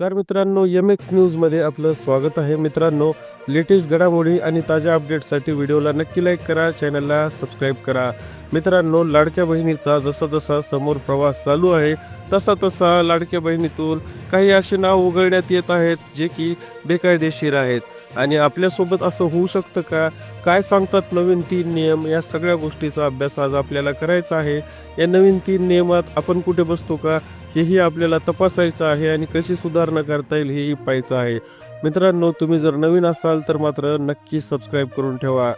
नमस्कार मित्रांनो M x न्यूजमध्ये आपलं स्वागत आहे. मित्रांनो लेटेस्ट घडामोडी आणि ताज्या अपडेट्ससाठी व्हिडिओला नक्की लाईक करा चॅनलला सबस्क्राईब करा. मित्रांनो लाडक्या बहिणीचा जसा जसा समोर प्रवास चालू आहे तसा तसा लाडक्या बहिणीतून काही असे नाव उघडण्यात येत आहेत जे की बेकायदेशीर आहेत. आणि आपल्यासोबत असं होऊ शकतं का? काय सांगतात नवीन तीन नियम? या सगळ्या गोष्टीचा अभ्यास आज आपल्याला करायचा आहे. या नवीन तीन नियमात आपण कुठे बसतो का? हेही आपल्याला तपासायचं आहे आणि कशी सुधारणा करता येईल हेही पाहायचं आहे. मित्रांनो तुम्ही जर नवीन असाल तर मात्र नक्की सबस्क्राईब करून ठेवा.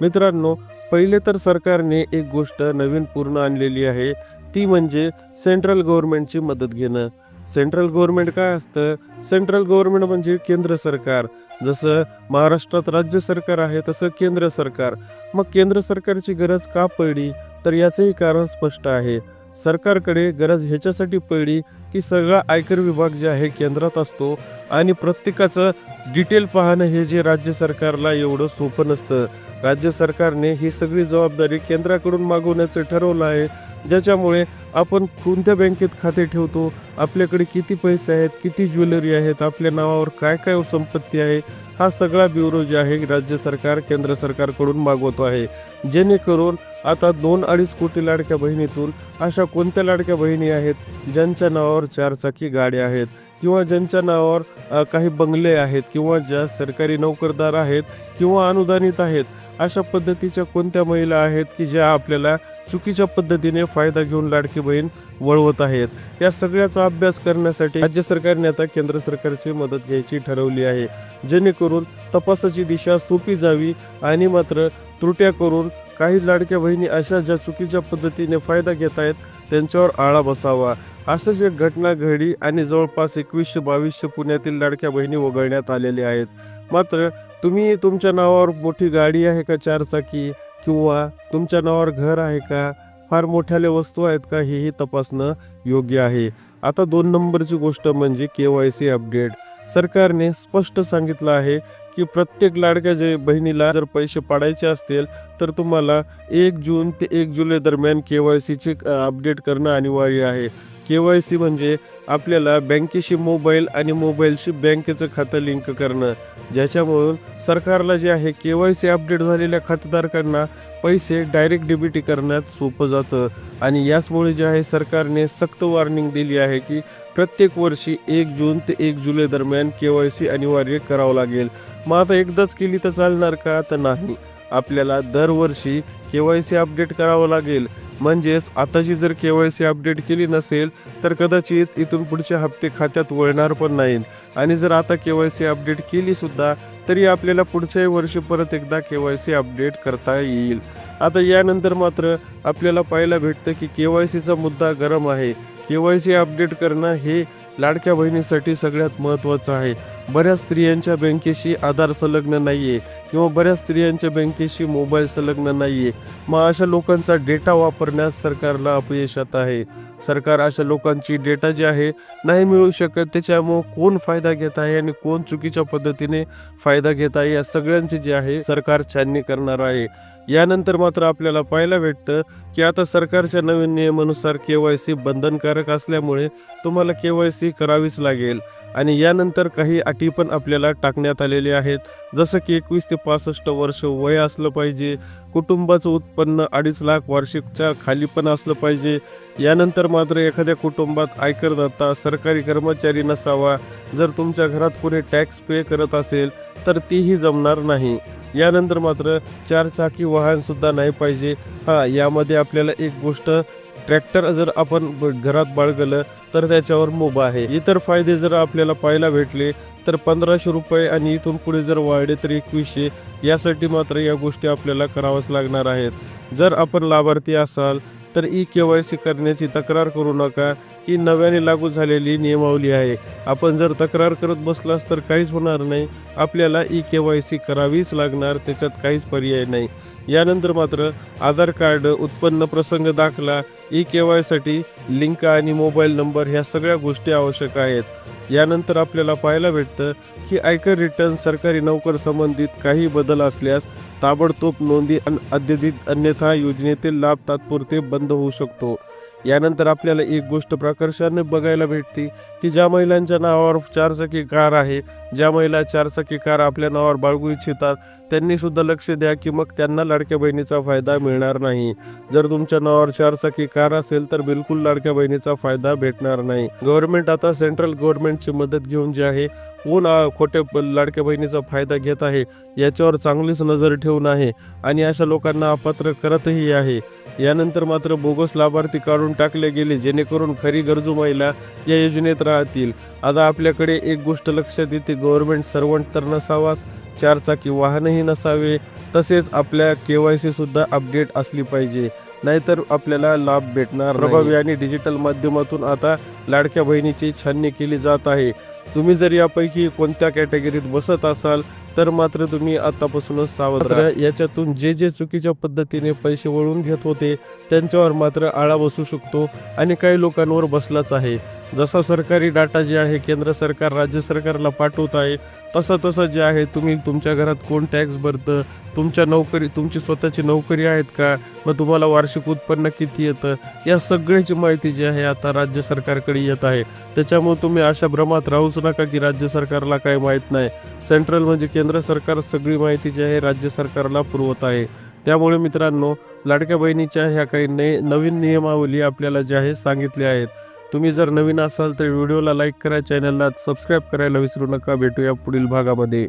मित्रांनो पहिले तर सरकारने एक गोष्ट नवीन पूर्ण आणलेली आहे. ती म्हणजे सेंट्रल गव्हर्नमेंटची मदत घेणं. सेंट्रल गव्हर्नमेंट काय असतं? सेंट्रल गव्हर्नमेंट म्हणजे केंद्र सरकार. जसं महाराष्ट्रात राज्य सरकार आहे तसं केंद्र सरकार. मग केंद्र सरकारची गरज का पडली? तर याचंही कारण स्पष्ट आहे. सरकारकडे गरज ह्याच्यासाठी पडली की सगळा आयकर विभाग जे आहे केंद्रात असतो आणि प्रत्येकाचं डिटेल पाहणं हे जे राज्य सरकारला एवढं सोपं नसतं. राज्य सरकारने ही सगळी जबाबदारी केंद्राकडून मागवण्याचं ठरवलं आहे. ज्याच्यामुळे आपण कोणत्या बँकेत खाते ठेवतो आपल्याकडे किती पैसे आहेत किती ज्वेलरी आहेत आपल्या नावावर काय काय संपत्ती आहे हा सगळा ब्युरो जे आहे राज्य सरकार केंद्र सरकारकडून मागवतो आहे. जेणेकरून आता दोन अडीच कोटी लाडक्या बहिणीतून अशा कोणत्या लाडक्या बहिणी आहेत ज्यांच्या नावावर चारचाकी गाड्या आहेत किंवा ज्यांच्या नावावर काही बंगले आहेत किंवा ज्या सरकारी नोकरदार आहेत किंवा अनुदानित आहेत अशा पद्धतीच्या कोणत्या महिला आहेत की ज्या आपल्याला चुकीच्या पद्धतीने फायदा घेऊन लाडकी बहीण वळवत आहेत? या सगळ्याचा अभ्यास करण्यासाठी राज्य सरकारने आता केंद्र सरकारची मदत घ्यायची ठरवली आहे. जेणेकरून तपासाची दिशा सोपी जावी आणि मात्र त्रुट्या करून काही लाडक्या बहिणी अशा ज्या चुकीच्या पद्धतीने फायदा घेत आहेत त्यांच्यावर आळा बसावा. असंच एक घटना घडली आणि जवळपास एकवीसशे बावीसशे पुण्यातील लाडक्या बहिणी वगळण्यात आलेल्या आहेत. मात्र तुम्ही तुमच्या नावावर मोठी गाडी आहे का चारचाकी किंवा तुमच्या नावावर घर आहे का? फार मोठ्याल्या वस्तू आहेत का? हेही तपासणं योग्य आहे. आता दोन नंबरची गोष्ट म्हणजे के वाय सी अपडेट. सरकारने स्पष्ट सांगितलं आहे की प्रत्येक लाडक्या जे बहिणीला जर पैसे पाडायचे असतील तर तुम्हाला एक जून ते एक जुलै दरम्यान के वाय सीचे अपडेट करणं अनिवार्य आहे. के वाय सी म्हणजे आपल्याला बँकेशी मोबाईल आणि मोबाईलशी बँकेचं खातं लिंक करणं. ज्याच्यामुळून सरकारला जे आहे के वाय सी अपडेट झालेल्या खातेधारकांना पैसे डायरेक्ट डेबिट करण्यात सोपं जातं. आणि याचमुळे जे आहे सरकारने सक्त वॉर्निंग दिली आहे की प्रत्येक वर्षी एक जून ते एक जुलै दरम्यान के वाय सी अनिवार्य करावं लागेल. मग आता एकदाच केली तर चालणार का? तर नाही. आपल्याला दरवर्षी के वाय सी अपडेट करावं लागेल. म्हणजेच आताची जर के वाय सी अपडेट केली नसेल तर कदाचित इथून पुढचे हप्ते खात्यात वळणार पण नाहीत. आणि जर आता के वाय सी अपडेट केलीसुद्धा तरी आपल्याला पुढच्याही वर्षी परत एकदा के वाय सी अपडेट करता येईल. आता यानंतर मात्र आपल्याला पाहायला भेटतं की के वाय सीचा मुद्दा गरम आहे. के वाय सी अपडेट करणं हे लाडक्या बहिणीसाठी सगळ्यात महत्त्वाचं आहे. बऱ्याच स्त्रियांच्या बँकेशी आधार संलग्न नाही आहे किंवा बऱ्याच स्त्रियांच्या बँकेशी मोबाईल संलग्न नाही आहे मग अशा लोकांचा डेटा वापरण्यास सरकारला अपयश येत आहे. सरकार अशा लोकांची डेटा जी आहे नाही मिळू शकत. त्याच्यामुळं कोण फायदा घेत आहे आणि कोण चुकीच्या पद्धतीने फायदा घेत आहे या सगळ्यांची जे आहे सरकार छाननी करणार आहे. यानंतर मात्र आपल्याला पाहायला भेटतं की आता सरकारच्या नवीन नियमानुसार के वाय सी बंधनकारक असल्यामुळे तुम्हाला के वाय सी करावीच लागेल. आणि यानंतर काही अटी पण आपल्याला टाकण्यात आलेल्या आहेत. जसं की एकवीस ते पासष्ट वर्ष वय असलं पाहिजे. कुटुंबाचं उत्पन्न अडीच लाख वार्षिकच्या खाली पण असलं पाहिजे. यानंतर मात्र एखाद्या कुटुंबात आयकरदाता सरकारी कर्मचारी नसावा जर तुमच्या घरात कोणी टॅक्स पे करत असेल तर तीही जमणार नाही. यानंतर मात्र चारचाकी वाहनसुद्धा नाही पाहिजे. हां यामध्ये आपल्याला एक गोष्ट ट्रॅक्टर जर आपण घरात बाळगलं तर त्याच्यावर मोबा आहे. इतर फायदे जर आपल्याला पाहायला भेटले तर पंधराशे रुपये आणि इथून पुढे जर वाढले तर एकवीसशे. यासाठी मात्र या गोष्टी आपल्याला कराव्याच लागणार आहेत. जर आपण लाभार्थी असाल तर ई के वाय सी करण्याची तक्रार करू नका ही नव्याने लागू झालेली नियमावली आहे. आपण जर तक्रार करत बसलास तर काहीच होणार नाही. आपल्याला ई के वाय सी करावीच लागणार त्याच्यात काहीच पर्याय नाही. यानंतर मात्र आधार कार्ड उत्पन्न प्रसंग दाखला ई के वायसाठी लिंक आणि मोबाईल नंबर ह्या सगळ्या गोष्टी आवश्यक आहेत. यानंतर आपल्याला पाहायला भेटतं की आयकर रिटर्न सरकारी नोकर संबंधित काही बदल असल्यास ताबडतोब नोंदी अन अद्यदित अन्यथा योजनेतील लाभ तात्पुरते बंद होऊ शकतो. यानंतर आपल्याला एक गोष्ट प्रकर्षाने बघायला भेटते की ज्या महिलांच्या नावावर चारचाकी कार आहे ज्या महिला चारचाकी कार आपल्या नावावर बाळगू इच्छितात त्यांनी सुद्धा लक्ष द्या की मग त्यांना लाडक्या बहिणीचा फायदा मिळणार नाही. जर तुमच्या नावावर चारचाकी कार असेल तर बिलकुल लाडक्या बहिणीचा फायदा भेटणार नाही. गव्हर्नमेंट आता सेंट्रल गव्हर्नमेंटची मदत घेऊन जे आहे हो कोण खोटे प- लाडक्या बहिणीचा फायदा घेत आहे. याच्यावर चांगलीच नजर ठेवून आहे आणि अशा लोकांना अपात्र करतही आहे. यानंतर मात्र बोगस लाभार्थी काढून टाकले गेले जेणेकरून खरी गरजू महिला या योजनेत राहतील. आता आपल्याकडे एक गोष्ट लक्षात येते गव्हर्नमेंट सर्वंट तर नसावाच चारचाकी वाहनही नसावे तसेच आपल्या के वाय सीसुद्धा अपडेट असली पाहिजे. नाहीतर आपल्याला लाभ भेटणार प्रभावी आणि डिजिटल माध्यमातून आता लाडक्या बहिणीची छाननी केली जात आहे. तुम्ही जर यापैकी कोणत्या कॅटेगरीत बसत असाल तर मात्र तुम्ही आतापासूनच सावध राहा. याच्यातून जे जे चुकीच्या पद्धतीने पैसे वळून घेत होते त्यांच्यावर मात्र आळा बसू शकतो आणि काही लोकांवर बसलाच आहे. जसा सरकारी डाटा जे आहे केंद्र सरकार राज्य सरकारला पाठवत आहे तसं तसं जे आहे तुम्ही तुमच्या घरात कोण टॅक्स भरतं तुमच्या नोकरी तुमची स्वतःची नोकरी आहेत का मग तुम्हाला वार्षिक उत्पन्न किती येतं या सगळ्याची माहिती जी आहे आता राज्य सरकारकडे येत आहे. त्याच्यामुळे तुम्ही अशा भ्रमात राहूच नका की राज्य सरकारला काय माहीत नाही. सेंट्रल म्हणजे केंद्र सरकार सगळी माहिती जी आहे राज्य सरकारला पुरवत आहे. त्यामुळे मित्रांनो लाडक्या बहिणीच्या ह्या काही ने नवीन नियमावली आपल्याला ज्या आहे सांगितल्या आहेत. तुम्ही जर नवीन असाल तर व्हिडिओला लाईक करा चॅनलला सबस्क्राईब करायला विसरू नका. भेटूया पुढील भागामध्ये.